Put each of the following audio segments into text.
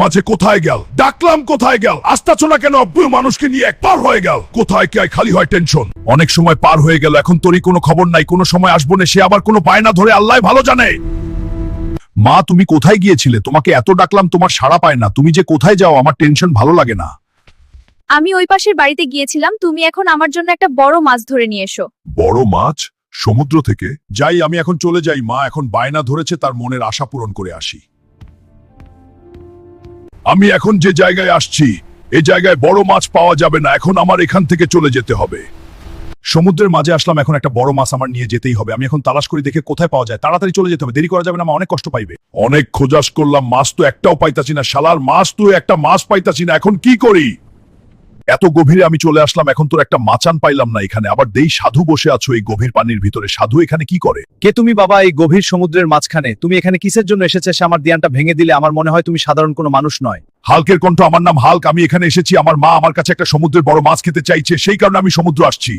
মাঝে কোথায় গেল? ডাকলাম কোথায় গেল? আসতেছ না কেন অপ্রিয় মানুষকে নিয়ে এক পার হয়ে গেল? কোথায় কে খালি হয় টেনশন? অনেক সময় পার হয়ে গেল এখন তোরই কোনো খবর নাই কোনো সময় আসব না সে আবার কোনো বায়না ধরে আল্লাহ ভালো জানে। মা তুমি কোথায় গিয়েছিলে? তোমাকে এত ডাকলাম তোমার সাড়া পায় না। তুমি যে কোথায় যাও আমার টেনশন ভালো লাগে না। আমি ওই পাশের বাড়িতে গিয়েছিলাম তুমি এখন আমার জন্য একটা বড় মাছ ধরে নিয়ে এসো। বড় মাছ? সমুদ্র থেকে? যাই আমি এখন চলে যাই। মা এখন বায়না ধরেছে তার মনের আশা পূরণ করে আসি। আমি এখন যে জায়গায় আসছি, এ জায়গায় বড় মাছ পাওয়া যাবে না। এখন আমার এখান থেকে চলে যেতে হবে। সমুদ্রের মাঝে আসলাম, এখন একটা বড় মাছ আমার নিয়ে যেতেই হবে। আমি এখন তালাশ করি, দেখে কোথায় পাওয়া যায়। তাড়াতাড়ি চলে যেতে হবে। দেরি করা যাবে না আমার অনেক কষ্ট পাইবে। অনেক খোঁজাস করলাম, মাছ তো একটাও পাইতাছি না। শালার মাছ তো একটা মাছ পাইতাছি না। এখন কি করি? এত গভীরে আমি চলে আসলাম এখন তোর একটা মাচান পাইলাম না এখানে। আবার দেই সাধু বসে আছো এই গভীর পানির ভিতরে। সাধু এখানে কি করে? কে তুমি বাবা এই গভীর সমুদ্রের মাঝখানে? তুমি এখানে কিসের জন্য এসেছে সে আমার দিয়ানটা ভেঙে দিলে? আমার মনে হয় তুমি সাধারণ কোনো মানুষ নয়। হালকের কণ্ঠ আমার নাম হালক আমি এখানে এসেছি। আমার মা আমার কাছে একটা সমুদ্রের বড় মাছ খেতে চাইছে সেই কারণে আমি সমুদ্র আসছি।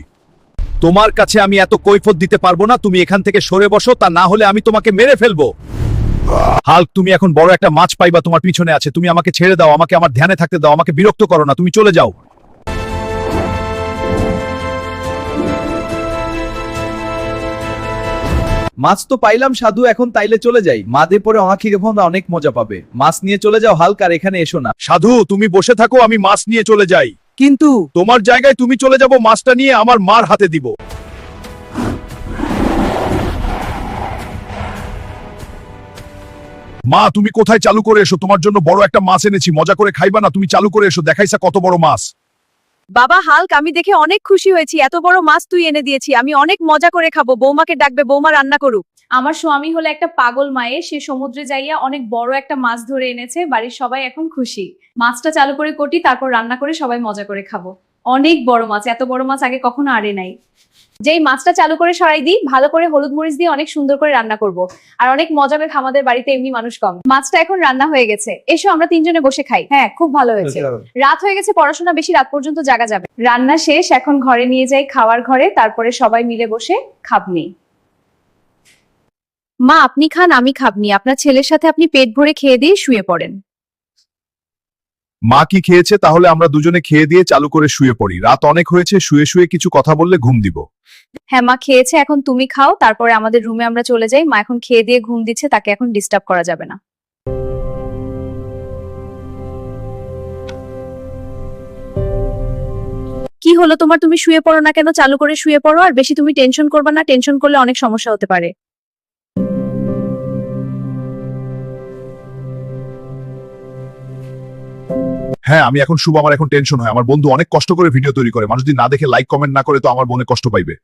তোমার কাছে আমি এত কৈফত দিতে পারব না তুমি এখান থেকে সরে বসো তা না হলে আমি তোমাকে মেরে ফেলব। হাল্ক তুমি এখন বড় একটা মাছ পাইবা তোমার পিছনে আছে। তুমি আমাকে ছেড়ে দাও আমাকে আমার ধ্যানে থাকতে দাও আমাকে বিরক্ত করো না তুমি চলে যাও। মাছ তো পাইলাম সাধু এখন তাইলে চলে যাই। মাদে পরে অনাখি রেফন অনেক মজা পাবে। মাছ নিয়ে চলে যাও হালক আর এখানে এসো না। সাধু তুমি বসে থাকো আমি মাছ নিয়ে চলে যাই। কিন্তু তোমার জায়গায় তুমি চলে যাব মাছটা নিয়ে আমার মার হাতে দিব। মা তুমি কোথায় চালু করে এসো? তোমার জন্য বড় একটা মাছ এনেছি মজা করে খাইবা না তুমি চালু করে এসো দেখাইছা কত বড় মাছ। বাবা, হাল্ক, আমি দেখে অনেক খুশি হয়েছি। এত বড় মাছ তুই এনে দিয়েছি। আমি অনেক মজা করে খাব। বৌমাকে ডাকবে, বৌমা রান্না করুক। আমার স্বামী হলো একটা পাগল মায়ে সে সমুদ্রে যাইয়া অনেক বড় একটা মাছ ধরে এনেছে। বাড়ির সবাই এখন খুশি। মাছটা চালু করে কটি, তারপর রান্না করে সবাই মজা করে খাব। অনেক বড় মাছ এত বড় মাছ আগে কখনো আরে নাই। যেই মাছটা চালু করে সরাই দিই ভালো করে হলুদ মরিচ দিয়ে অনেক সুন্দর করে রান্না করব। আর অনেক মজা করে আমাদের বাড়িতে এমনি মানুষ কম। মাছটা এখন রান্না হয়ে গেছে। এসো আমরা তিনজনে বসে খাই। হ্যাঁ খুব ভালো হয়েছে। রাত হয়ে গেছে পড়াশোনা বেশি রাত পর্যন্ত জাগা যাবে। রান্না শেষ এখন ঘরে নিয়ে যাই খাওয়ার ঘরে তারপরে সবাই মিলে বসে খাবনি। মা আপনি খান আমি খাবনি। আপনার ছেলের সাথে আপনি পেট ভরে খেয়ে দিয়ে শুয়ে পড়েন। মা কি খেয়েছে তাহলে আমরা দুজনে খেয়ে দিয়ে চালু করে শুয়ে পড়ি। রাত অনেক হয়েছে, শুয়ে শুয়ে কিছু কথা বললে ঘুম দিব। হ্যাঁ মা খেয়েছে, এখন তুমি খাও, তারপরে আমাদের রুমে আমরা চলে যাই। মা এখন খেয়ে দিয়ে ঘুম দিচ্ছে, তাকে এখন ডিস্টার্ব করা যাবে না। কি হলো তোমার? তুমি শুয়ে পড়ো না কেন? চালু করে শুয়ে পড়ো, আর বেশি তুমি টেনশন করবে না। টেনশন করলে অনেক সমস্যা হতে পারে। হ্যাঁ আমি এখন শুভ, আমার এখন টেনশন হয়। আমার বন্ধু অনেক কষ্ট করে ভিডিও তৈরি করে। মানুষ যদি না দেখে লাইক কমেন্ট না করে, তো আমার মনে কষ্ট পাইবে।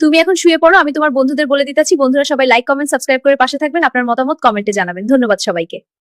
তুমি এখন শুয়ে পড়ো, আমি তোমার বন্ধুদের বলে দিতেছি। বন্ধুরা সবাই লাইক কমেন্ট সাবস্ক্রাইব করে পাশে থাকবেন। আপনার মতামত কমেন্টে জানাবেন। ধন্যবাদ সবাইকে।